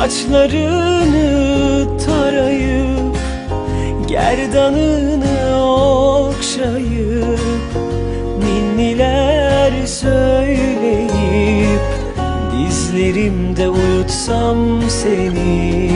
Saçlarını tarayıp Gerdanını okşayıp Ninniler söyleyip Dizlerimde uyutsam seni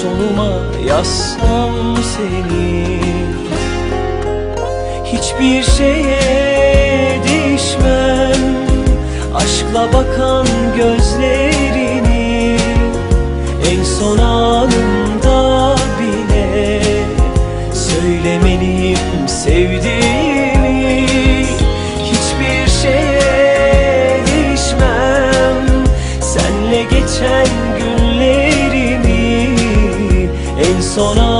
En sonuma yazsam seni. Hiçbir şeye değişmem. Aşkla bakan gözlerini En son En son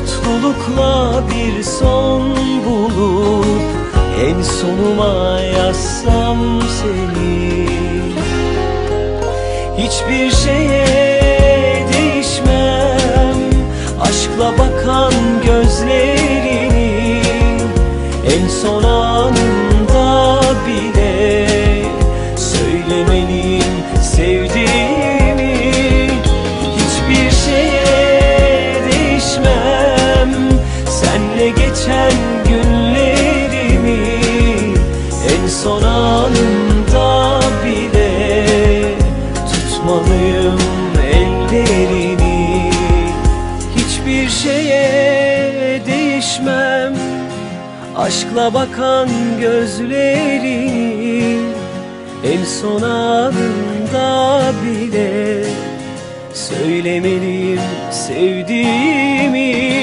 Mutlulukla bir son bulup En sonuma yazsam seni. Hiçbir şeye değişmem Aşkla bakan gözlerini En son anımda bile Söylemeliyim sevdiğimi Senle geçen günlerimi En son anımda bile Tutmalıyım ellerini Hiçbir şeye değişmem Aşkla bakan gözlerini En son anında bile Söylemeliyim sevdiğimi